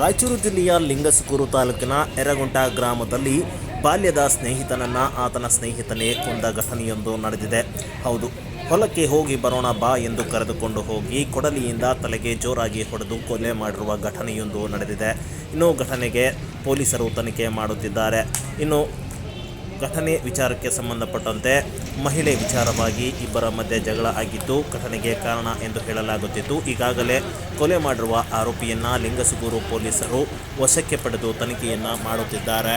ರಾಯಚೂರು ಜಿಲ್ಲೆಯ ಲಿಂಗಸಗೂರು ತಾಲೂಕಿನ ಎರಗುಂಟ ಗ್ರಾಮದಲ್ಲಿ ಬಾಲ್ಯದ ಸ್ನೇಹಿತನನ್ನ ಆತನ ಸ್ನೇಹಿತನೇ ಕೊಂದ ಘಟನೆಯೊಂದು ನಡೆದಿದೆ. ಹೌದು, ಹೊಲಕ್ಕೆ ಹೋಗಿ ಬರೋಣ ಬಾ ಎಂದು ಕರೆದುಕೊಂಡು ಹೋಗಿ ಕೊಡಲಿಯಿಂದ ತಲೆಗೆ ಜೋರಾಗಿ ಹೊಡೆದು ಕೊಲೆ ಮಾಡಿರುವ ಘಟನೆಯೊಂದು ನಡೆದಿದೆ. ಇನ್ನು ಘಟನೆಗೆ ಪೊಲೀಸರು ತನಿಖೆ ಮಾಡುತ್ತಿದ್ದಾರೆ. ಇನ್ನು ಘಟನೆ ವಿಚಾರಕ್ಕೆ ಸಂಬಂಧಪಟ್ಟಂತೆ ಮಹಿಳೆ ವಿಚಾರವಾಗಿ ಇಬ್ಬರ ಮಧ್ಯೆ ಜಗಳ ಆಗಿದ್ದು ಘಟನೆಗೆ ಕಾರಣ ಎಂದು ಹೇಳಲಾಗುತ್ತಿತ್ತು. ಈಗಾಗಲೇ ಕೊಲೆ ಮಾಡಿರುವ ಆರೋಪಿಯನ್ನ ಲಿಂಗಸುಗೂರು ಪೊಲೀಸರು ವಶಕ್ಕೆ ಪಡೆದು ತನಿಖೆಯನ್ನ ಮಾಡುತ್ತಿದ್ದಾರೆ.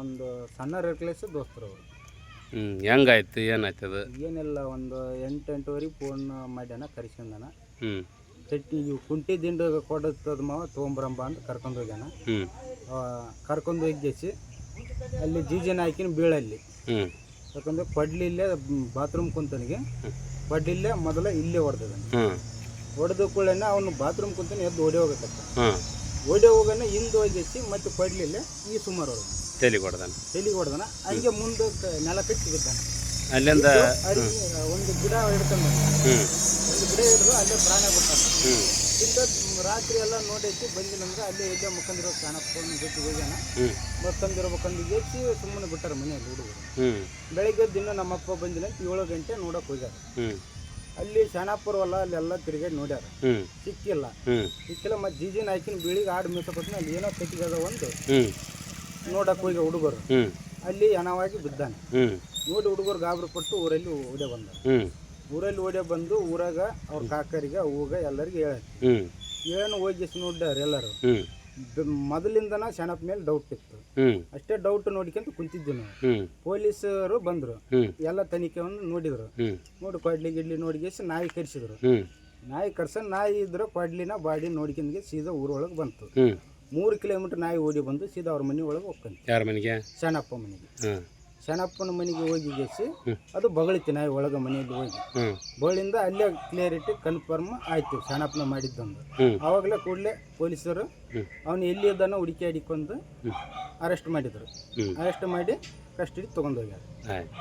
ಒಂದು ಸಣ್ಣ ರೆಕ್ಲೆಸ್ ದೋಸ್ತರು ಅವರು. ಹ್ಞೂ ಹೆಂಗಾಯ್ತು ಏನಾಯ್ತು ಅದು ಏನಿಲ್ಲ ಒಂದು ಎಂಟು ಎಂಟುವರೆಗೆ ಫೋನ್ ಮಾಡ್ಯಾನ ಕರ್ಸ್ಕೊಂಡಾನ. ಹ್ಞೂ ಚಟ್ನಿ ಇವು ಕುಂಟಿ ದಿಂಡು ಕೊಡತ್ತದ ಮಾವ ತೊಗೊಂಬರಂಬ ಅಂತ ಕರ್ಕೊಂಡು ಹೋಗ್ಯಾನ. ಹ್ಞೂ ಕರ್ಕೊಂಡು ಹೋಗಿಸಿ ಅಲ್ಲಿ ಜೀಜನ ಹಾಕಿನ ಬೀಳಲ್ಲಿ. ಹ್ಞೂ ಯಾಕಂದ್ರೆ ಕೊಡ್ಲಿಲ್ಲೇ ಬಾತ್ರೂಮ್ ಕುಂತನಿಗೆ. ಕೊಡ್ಲಿಲ್ಲೇ ಮೊದಲ ಇಲ್ಲೇ ಹೊಡೆದದ ಹ್ಞೂ ಹೊಡೆದ ಕೂಡಲೇ ಅವನು ಬಾತ್ರೂಮ್ ಕುಂತನ ಎದ್ದು ಓಡಿ ಹೋಗಕತ್ತ ಹಾಂ ಓಡಿ ಹೋಗನ ಹಿಂದೆ ಹೋಗಿಸಿ ಮತ್ತೆ ಕೊಡ್ಲಿಲ್ಲ ಈ ಸುಮಾರು ಅವರು ತಲೆ ಕೊಡ್ದಾನ ಹೊಡೆದನ ಹಂಗೆ ಮುಂದೆ ನೆಲ ಕಟ್ಟಿ ಸಿಗುತ್ತಾನೆ ಅಲ್ಲಿಂದ ಅಲ್ಲಿ ಒಂದು ಗಿಡ ಹಿಡ್ಕೊಂಡು ಹ್ಞೂ ಒಂದು ಗಿಡ ಹಿಡಿದು ಅಲ್ಲೇ ಪ್ರಾಣ ಹ್ಞೂ ಇಂದ ರಾತ್ರಿ ಎಲ್ಲ ನೋಡೈತಿ ಬಂದಿನಂದ್ರೆ ಅಲ್ಲೇ ಎಲ್ಲೇ ಮುಖಂದಿರೋ ಕಾಣಪ್ಪ ಜೊತೆ ಹೋಗ್ಯಾನ. ಹ್ಞೂ ಮತ್ತೊಂದಿರ್ಬೇಕಂದು ಗೆಚ್ಚಿ ಸುಮ್ಮನೆ ಬಿಟ್ಟಾರ ಮನೆಯಲ್ಲಿ ಹುಡುಗರು. ಹ್ಞೂ ಬೆಳಗ್ಗೆ ದಿನ ನಮ್ಮಪ್ಪ ಬಂದಿಲ್ಲ ಅಂತ ಏಳು ಗಂಟೆ ನೋಡಕ್ಕೆ ಹೋಗ್ಯಾರ. ಹ್ಞೂ ಅಲ್ಲಿ ಶಾನಾಪುರ ಹೊಲ ಅಲ್ಲೆಲ್ಲ ತಿರುಗಾಡಿ ನೋಡ್ಯಾರ. ಸಿಕ್ಕಿಲ್ಲ. ಸಿಕ್ಕಿಲ್ಲ ಮತ್ತೆ ಜೀಜಿನ ಹಾಕಿನ ಬೀಳಿಗೆ ಆಡು ಮೀಸಕೊಟ್ಟು ಅಲ್ಲಿ ಏನೋ ಕಟ್ಟಿಗದ ಒಂದು ನೋಡಕ್ ಹೋಗಿ ಹುಡುಗರು. ಅಲ್ಲಿ ಹಣವಾಗಿ ಬಿದ್ದಾನೆ. ನೋಡಿ ಹುಡುಗರು ಗಾಬರಿ ಪಟ್ಟು ಊರಲ್ಲಿ ಓಡೇ ಬಂದ. ಊರಲ್ಲಿ ಓಡೆ ಬಂದು ಊರಾಗ ಅವ್ರ ಕಾಕರಿಗೆ ಓಗ ಎಲ್ಲರಿಗೆ ಹೇಳ ಏನು ಹೋಗಿಸ್ ನೋಡ್ಯಾರ ಎಲ್ಲರೂ? ಮೊದಲಿಂದನ ಶನಪ್ ಮೇಲೆ ಡೌಟ್ ಇತ್ತು. ಅಷ್ಟೇ ಡೌಟ್ ನೋಡಿಕೊಂಡು ಕುಂತಿದ್ವಿ ನಾವು. ಪೊಲೀಸರು ಬಂದ್ರು. ಎಲ್ಲ ತನಿಖೆಯನ್ನು ನೋಡಿದ್ರು. ನೋಡಿ ಕೊಡ್ಲಿ ಗಿಡ್ಲಿ ನೋಡಿಗೇಸಿ ನಾಯಿ ಕರ್ಸಿದ್ರು. ನಾಯಿ ಕರ್ಸ ನಾಯಿ ಇದ್ರೆ ಕೊಡ್ಲಿನ ಬಾಡಿ ನೋಡ್ಕೊಂಡ್ಗೆ ಸೀದಾ ಊರೊಳಗೆ ಬಂತು. ಮೂರು ಕಿಲೋಮೀಟರ್ ನಾಯಿ ಓಡಿ ಬಂದು ಸೀದಾ ಅವ್ರ ಮನೆ ಒಳಗೆ ಹೋಗ್ತಾನೆ ಯಾರ ಮನೆಗೆ? ಶಣಪ್ಪ ಮನೆಗೆ. ಹಾಂ ಮನೆಗೆ ಹೋಗಿ ಗೆಸಿ ಅದು ಬಗಳಿತಿ ನಾಯಿ ಒಳಗೆ ಮನೆಯಲ್ಲಿ ಹೋಗಿ. ಬಗಳಿಂದ ಅಲ್ಲೇ ಕ್ಲಿಯರಿಟಿ ಕನ್ಫರ್ಮ್ ಆಯ್ತು ಶಣಪ್ಪನ ಮಾಡಿದ್ದೊಂದು. ಅವಾಗಲೇ ಆವಾಗಲೇ ಕೂಡಲೇ ಪೊಲೀಸರು ಅವನು ಎಲ್ಲಿ ಇದ್ದಾನೋ ಹುಡುಕಿ ಅರೆಸ್ಟ್ ಮಾಡಿದರು. ಅರೆಸ್ಟ್ ಮಾಡಿ ಕಸ್ಟಡಿ ತೊಗೊಂಡು ಹೋಗ್ಯಾರ. ಆಯ್ತು.